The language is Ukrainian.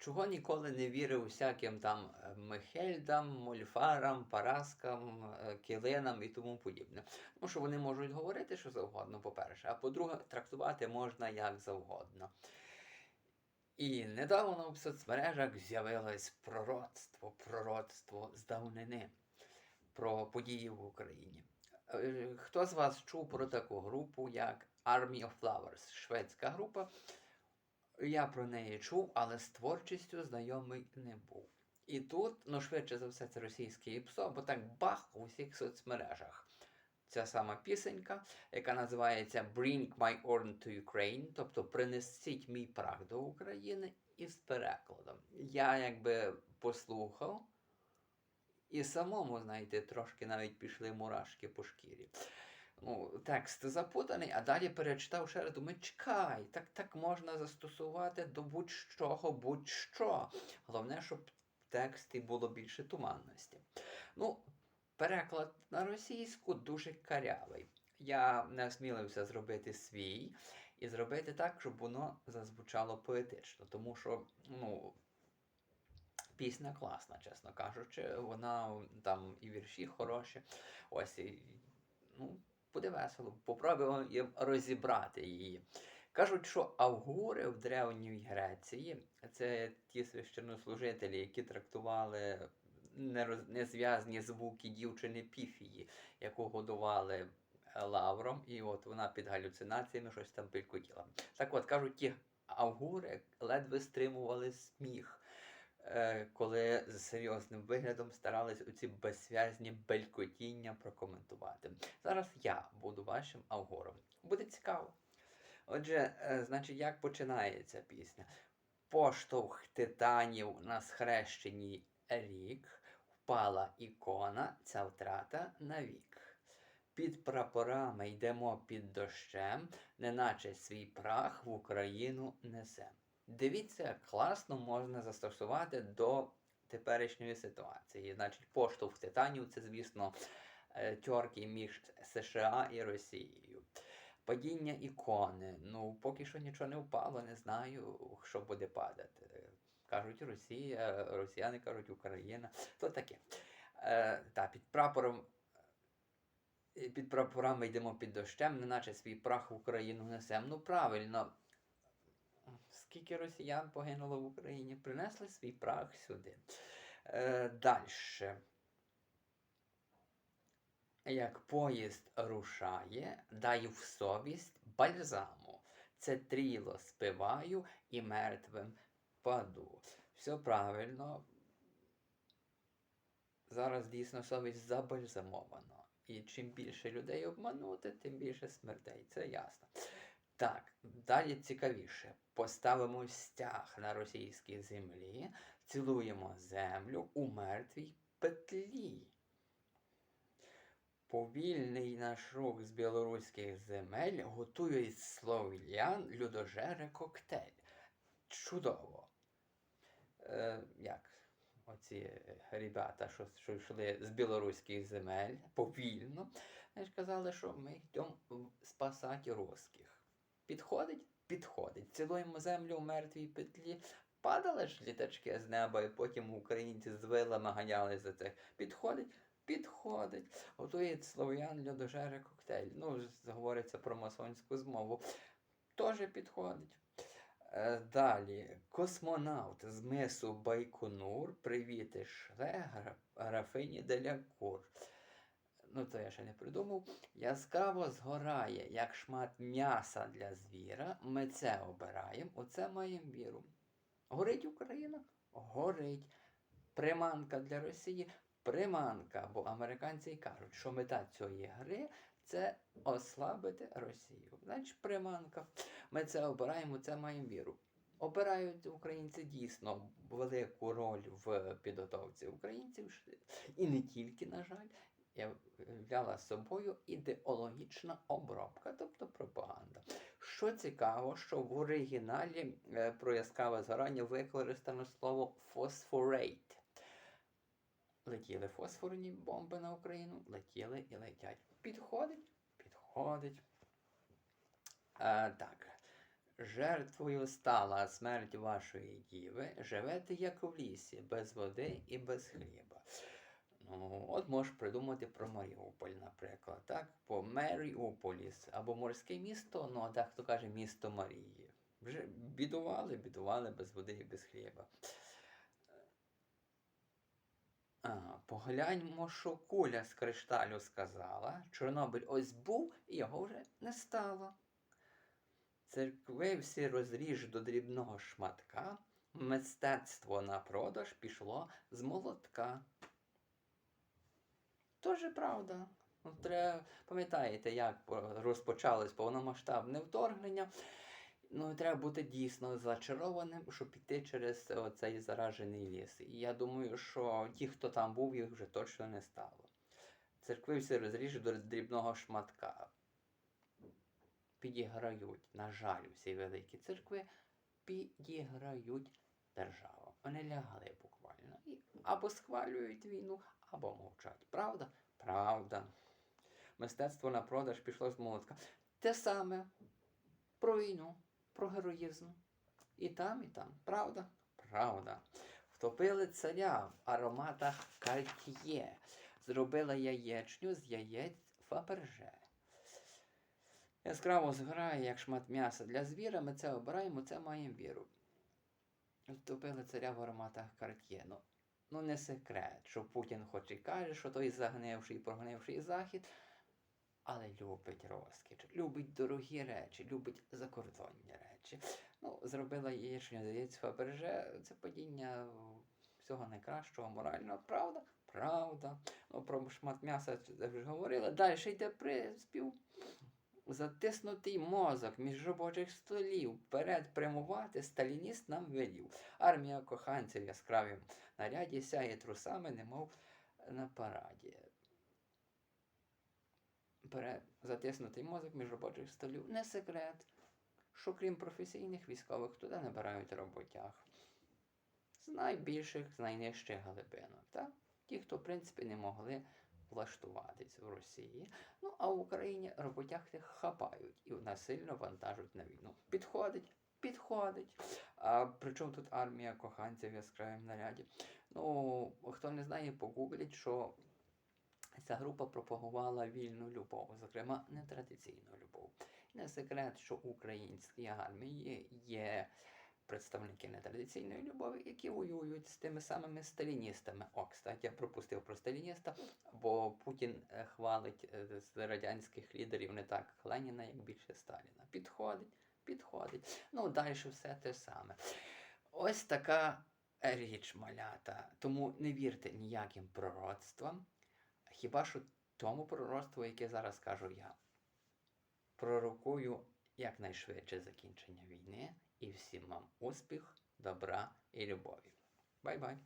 чого ніколи не вірив всяким там е, Мехельдам, Мольфарам, Параскам, е, Килинам і тому подібне. Тому що вони можуть говорити що завгодно, по-перше, а по-друге, трактувати можна як завгодно. І недавно в соцмережах з'явилось пророцтво, пророцтво з давнини про події в Україні. Е, Хто з вас чув про таку групу, як Army of Flowers, шведська група? Я про неї чув, але з творчістю знайомий не був. І тут, ну швидше за все, це російське ІПСО, бо так бах у всіх соцмережах. Ця сама пісенька, яка називається Bring My Urn to Ukraine, тобто Принесіть мій прах до України із перекладом. Я якби послухав, і самому, знаєте, трошки навіть пішли мурашки по шкірі. Ну, текст запутаний, а далі перечитав ще раз, думаю, чекай, так, так можна застосувати до будь-чого, будь-що. Головне, щоб в тексті було більше туманності. Ну, переклад на російську дуже карявий. Я не осмілився зробити свій і зробити так, щоб воно зазвучало поетично, тому що, ну. Пісня класна, чесно кажучи. Вона там і вірші хороші. Ось і, ну, буде весело. Попробуємо розібрати її. Кажуть, що авгури в Древній Греції це ті священнослужителі, які трактували незв'язні звуки дівчини Піфії, яку годували е, лавром, і от вона під галюцинаціями щось там пилькотіла. Так от кажуть, ті авгури ледве стримували сміх. Е, Коли з серйозним виглядом старались оці безсвязні белькотіння прокоментувати. Зараз я буду вашим авгуром. Буде цікаво. Отже, е, значить, як починається пісня? Поштовх титанів на схрещеній рік, впала ікона, ця втрата навік. Під прапорами йдемо під дощем, неначе свій прах в Україну несем. Дивіться, класно можна застосувати до теперішньої ситуації. Значить, поштовх титанів це, звісно, е, тьорки між США і Росією. Падіння ікони. Ну, поки що нічого не впало, не знаю, що буде падати. Кажуть Росія, росіяни кажуть Україна. То таке. Е, та, під прапором. Під прапорами йдемо під дощем, неначе свій прах в Україну несем. Ну, правильно. Скільки росіян погинуло в Україні, принесли свій прах сюди. Е, Далі. Як поїзд рушає, даю в совість бальзаму. Це тріло спиваю і мертвим паду. Все правильно. Зараз дійсно совість забальзамовано. І чим більше людей обманути, тим більше смертей. Це ясно. Так, далі цікавіше. Поставимо стяг на російській землі, цілуємо землю у мертвій петлі. Повільний наш рух з білоруських земель готує з слов'ян людожери коктейль. Чудово. Е, як оці ребята, що, що йшли з білоруських земель повільно, ж казали, що ми йдемо спасати русських. Підходить? Підходить. Цілуємо землю у мертвій петлі. Падали ж літачки з неба, і потім українці з вилами ганяли за цих. Підходить? Підходить. Готує слов'ян льодожери коктейль. Ну, говориться про масонську змову. Теж підходить. Е, Далі, космонавт з мису Байконур привіти шле гра- графині Делякур. Ну, то я ще не придумав. Яскраво згорає, як шмат м'яса для звіра. Ми це обираємо, у це маємо віру. Горить Україна? Горить. Приманка для Росії приманка, бо американці й кажуть, що мета цієї гри це ослабити Росію. Значить, приманка. Ми це обираємо, це маємо віру. Обирають українці дійсно велику роль в підготовці українців, і не тільки, на жаль, являла собою ідеологічна обробка, тобто пропаганда. Що цікаво, що в оригіналі е, про яскраве згорання використано слово фосфорейт. Летіли фосфорні бомби на Україну, летіли і летять. Підходить? Підходить. А, так. Жертвою стала смерть вашої діви, живете як в лісі, без води і без хліба. От можеш придумати про Маріуполь, наприклад, так? По Меріуполіс або морське місто, ну а дехто каже місто Марії. Вже бідували, бідували без води і без хліба. А, погляньмо, що куля з кришталю сказала. Чорнобиль ось був, і його вже не стало. Церкви всі розріж до дрібного шматка, мистецтво на продаж пішло з молотка. Тоже правда. Ну, Треба, пам'ятаєте, як розпочалось повномасштабне вторгнення. Ну, треба бути дійсно зачарованим, щоб піти через цей заражений ліс. І я думаю, що ті, хто там був, їх вже точно не стало. Церкви всі розріжуть до дрібного шматка. Підіграють, на жаль, всі великі церкви підіграють державу. Вони лягли буквально. І або схвалюють війну, або мовчать. Правда? Правда. Мистецтво на продаж пішло з молотка. Те саме про війну, про героїзм. І там, і там. Правда? Правда. Втопили царя в ароматах карт'є. Зробила яєчню з яєць Фаберже. Яскраво згорає, як шмат м'яса для звіра, ми це обираємо, це маємо віру. Втопили царя в ароматах карт'є. Ну, ну не секрет, що Путін хоч і каже, що той загнивший і прогнивший захід, але любить розкіш, любить дорогі речі, любить закордонні речі. Ну, зробила яєчню, здається, Фаберже, це падіння всього найкращого, морального, правда? Правда. Ну, про шмат м'яса вже говорили. Далі йде приспів. Затиснутий мозок між робочих столів, вперед прямувати сталініст нам велів. Армія коханців яскравім наряді сяє трусами, немов на параді. Вперед затиснутий мозок між робочих столів. Не секрет, що крім професійних військових туди набирають роботяг. З найбільших, з найнижчих глибинок. Ті, хто, в принципі, не могли влаштуватись в Росії. Ну, а в Україні роботяг тих хапають і насильно вантажуть на війну. Підходить, підходить. А причому тут армія коханців в яскравому наряді. Ну, хто не знає, погугліть, що ця група пропагувала вільну любов, зокрема, нетрадиційну любов. Не секрет, що у українській армії є представники нетрадиційної любові, які воюють з тими самими сталіністами. О, кстати, я пропустив про сталініста, бо Путін е, хвалить е, з радянських лідерів не так Леніна, як більше Сталіна. Підходить, підходить. Ну, далі все те саме. Ось така річ малята. Тому не вірте ніяким пророцтвам, хіба що тому пророцтву, яке зараз кажу я. Пророкую якнайшвидше закінчення війни і всім вам успіх, добра і любові. Бай-бай!